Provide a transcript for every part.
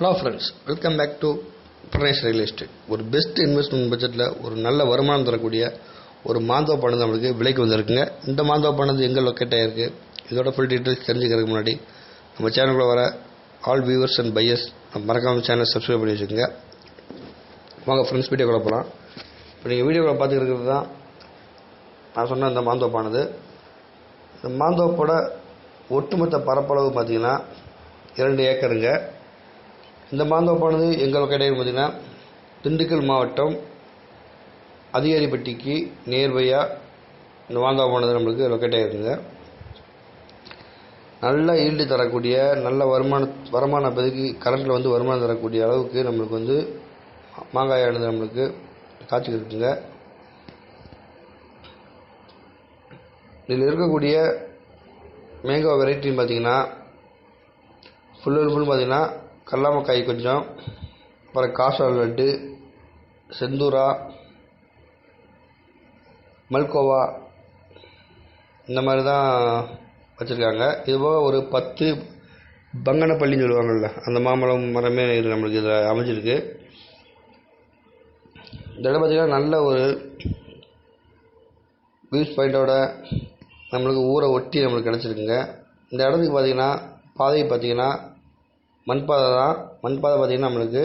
Hello friends welcome back to Pranesh real estate ஒரு best investment பட்ஜெட்டில் ஒரு நல்ல வருமானம் தரக்கூடிய ஒரு மாந்தோப்பானது நம்மளுக்கு விலைக்கு வந்திருக்குங்க. இந்த மாந்தோப்பானது எங்கே லொக்கேட் ஆகிருக்கு இதோட ஃபுல் டீட்டெயில்ஸ் தெரிஞ்சுக்கிறதுக்கு முன்னாடி நம்ம சேனலுக்குள்ள வர ஆல் வியூவர்ஸ் அண்ட் பையர்ஸ் மறக்காமல் சேனல் சப்ஸ்கிரைப் பண்ணி வச்சுக்கோங்க. வாங்க ஃப்ரெண்ட்ஸ் வீடியோக்குள்ள போகலாம் இப்போ நீங்கள் வீடியோவில் பார்த்துக்கிறது தான் நான் சொன்ன இந்த மாந்தோப்பானது இந்த மாந்தோப்போட ஒட்டுமொத்த பரப்பளவு பார்த்தீங்கன்னா இரண்டு ஏக்கருங்க. இந்த மாந்தோப்பானது எங்கள் கடையில் பார்த்தீங்கன்னா திண்டுக்கல் மாவட்டம் அதிகாரிப்பட்டிக்கு நேர்வையாக இந்த மாந்தோப்பானது நம்மளுக்கு லொக்கேட் ஆகிருக்குங்க நல்ல ஈல்டு தரக்கூடிய நல்ல வருமான வருமான இப்போதைக்கு கரண்ட்டில் வந்து வருமானம் தரக்கூடிய அளவுக்கு நம்மளுக்கு வந்து மாங்காயானது நம்மளுக்கு காய்ச்சிக்கிட்டு இருக்குங்க. இதில் இருக்கக்கூடிய மேங்கோ வெரைட்டின்னு பார்த்தீங்கன்னா ஃபுல் அண்ட் ஃபுல் பார்த்தீங்கன்னா கல்லாமக்காய் கொஞ்சம் அப்புறம் காசால் லட்டு செந்தூரா மல்கோவா இந்த மாதிரி தான் வச்சுருக்காங்க இதுபோக ஒரு பத்து பங்கனப்பள்ளின்னு சொல்லுவாங்கள்ல அந்த மாம்பழம் மரமே இது நம்மளுக்கு இதில் அமைஞ்சிருக்கு. இந்த இடம் பார்த்திங்கன்னா நல்ல ஒரு வியூஸ் பாயிண்ட்டோட நம்மளுக்கு ஊரை ஒட்டி நம்மளுக்கு கிடச்சிருக்குங்க. இந்த இடத்துக்கு பார்த்திங்கன்னா பாதை பார்த்திங்கன்னா மண்பாதை தான். மண்பாதை பார்த்திங்கன்னா நம்மளுக்கு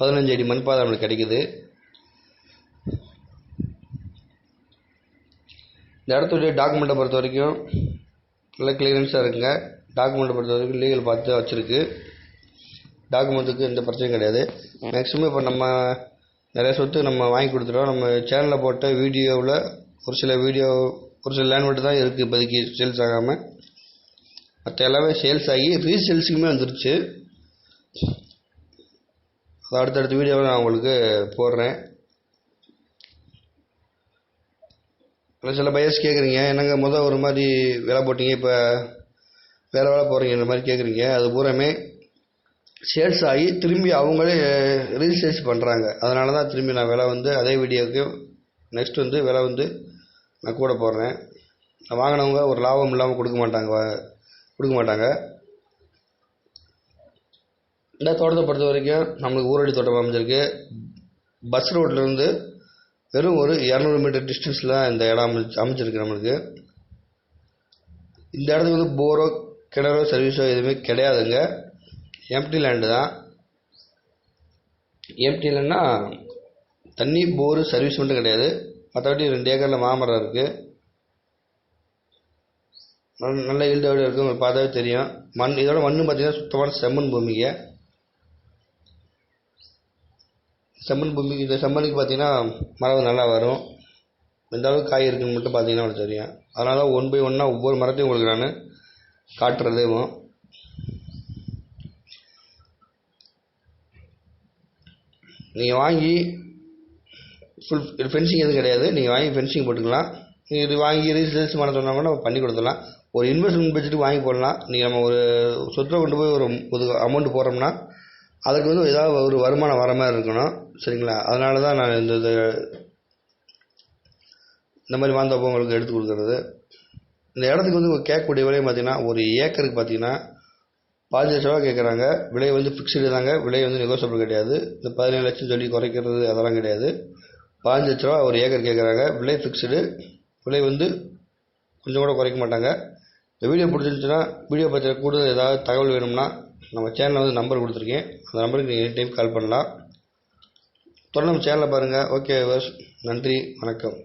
பதினஞ்சு அடி மண்பாதை நம்மளுக்கு கிடைக்குது. இந்த இடத்துடைய டாக்குமெண்ட்டை பொறுத்த வரைக்கும் நல்ல கிளியரன்ஸாக இருக்குங்க. டாக்குமெண்ட்டை பொறுத்த வரைக்கும் லீகல் பார்த்து வச்சுருக்கு. டாக்குமெண்ட்டுக்கு எந்த பிரச்சனையும் கிடையாது. மேக்ஸிமம் இப்போ நம்ம நிறைய சொத்து நம்ம வாங்கி கொடுத்துட்டோம். நம்ம சேனலில் போட்ட வீடியோவில் ஒரு சில வீடியோ ஒரு சில லேண்ட் மட்டும் தான் இருக்குது இப்போதைக்கு சேல்ஸ் ஆகாமல் மற்ற எல்லாமே சேல்ஸ் ஆகி ரீசேல்ஸுக்குமே வந்துருச்சு. அது அடுத்தடுத்த வீடியோவில் நான் உங்களுக்கு போடுறேன். சில பையர்ஸ் கேட்குறீங்க என்னங்க முதல் ஒரு மாதிரி வேலை போட்டீங்க இப்போ வேறு வேலை போகிறீங்கன்ற இந்த மாதிரி கேட்குறீங்க அது பூராமே சேல்ஸ் ஆகி திரும்பி அவங்களே ரீசேல்ஸ் பண்ணுறாங்க அதனால தான் திரும்பி நான் விலை வந்து அதே வீடியோவுக்கு நெக்ஸ்ட் வந்து விலை வந்து நான் கூட போடுறேன். வாங்கினவங்க ஒரு லாபம் இல்லாமல் கொடுக்க மாட்டாங்க. கொடுக்க மாட்டாங்க இந்த தோட்டத்தை பொறுத்த வரைக்கும் நம்மளுக்கு ஊரடி தோட்டம் அமைஞ்சிருக்கு. பஸ் ரோட்லேருந்து வெறும் ஒரு இரநூறு மீட்டர் டிஸ்டன்ஸில் இந்த இடம் அமைச்சு அமைச்சிருக்கு நம்மளுக்கு. இந்த இடத்துக்கு வந்து போரோ கிணறோ சர்வீஸோ எதுவுமே கிடையாதுங்க. எம்டி லேண்டு தான். எம்டி லேண்ட்னா தண்ணி போரு சர்வீஸ் மட்டும் கிடையாது. மற்றபடி ரெண்டு ஏக்கரில் மாமரம் இருக்குது நல்ல நல்ல ஈல்டோட இருக்குது உங்களுக்கு பார்த்தாவே தெரியும். மண் இதோட மண் பார்த்தீங்கன்னா சுத்தமான செம்மண் பூமிங்க. செம்மண் பூமிக்கு இந்த செம்மண்ணுக்கு பார்த்தீங்கன்னா மரம் நல்லா வரும். எந்த அளவுக்கு காய் இருக்குன்னு மட்டும் பார்த்தீங்கன்னா உங்களுக்கு தெரியும். அதனால தான் ஒன் பை ஒன்னாக ஒவ்வொரு மரத்தையும் உங்களுக்கு நான் காட்டுறதேவும் நீங்கள் வாங்கி ஃபுல் ஃபென்சிங் எதுவும் கிடையாது. நீங்கள் வாங்கி ஃபென்சிங் போட்டுக்கலாம். நீங்கள் இது வாங்கி ரீசேல்ஸ் பண்ண சொன்னால் கூட நம்ம பண்ணி கொடுத்துடலாம். ஒரு இன்வெஸ்ட்மெண்ட் பட்ஜெட்டுக்கு வாங்கி போடலாம். நீங்கள் நம்ம ஒரு சொத்தை கொண்டு போய் ஒரு ஒரு அமௌண்ட் போடுறோம்னா அதுக்கு வந்து ஏதாவது ஒரு வருமானம் வர மாதிரி இருக்கணும். சரிங்களா? அதனால தான் நான் இந்த இது இந்த மாதிரி மாந்தப்போ உங்களுக்கு எடுத்து கொடுக்குறது. இந்த இடத்துக்கு வந்து கேட்கக்கூடிய விலை பார்த்தீங்கன்னா ஒரு ஏக்கருக்கு பார்த்தீங்கன்னா பதினஞ்சு லட்ச ரூபா கேட்குறாங்க. விலை வந்து ஃபிக்ஸ்டு தாங்க. விலை வந்து நெகோசியபிள் கிடையாது. இந்த பதினேழு லட்சம் சொல்லி குறைக்கிறது அதெல்லாம் கிடையாது. பதினஞ்சு லட்ச ரூபா ஒரு ஏக்கர் கேட்குறாங்க. விலை ஃபிக்ஸ்டு விலை வந்து கொஞ்சம் கூட குறைக்க மாட்டாங்க. இந்த வீடியோ பிடிச்சிருந்துச்சுன்னா வீடியோ பற்றின கூடுதல் ஏதாவது தகவல் வேணும்னா நம்ம சேனலில் வந்து நம்பர் கொடுத்துருக்கேன். அந்த நம்பருக்கு நீங்கள் எனி டைம் கால் பண்ணலாம். தொடர்ந்து நம்ம சேனலை பாருங்கள் ஓகே நன்றி வணக்கம்.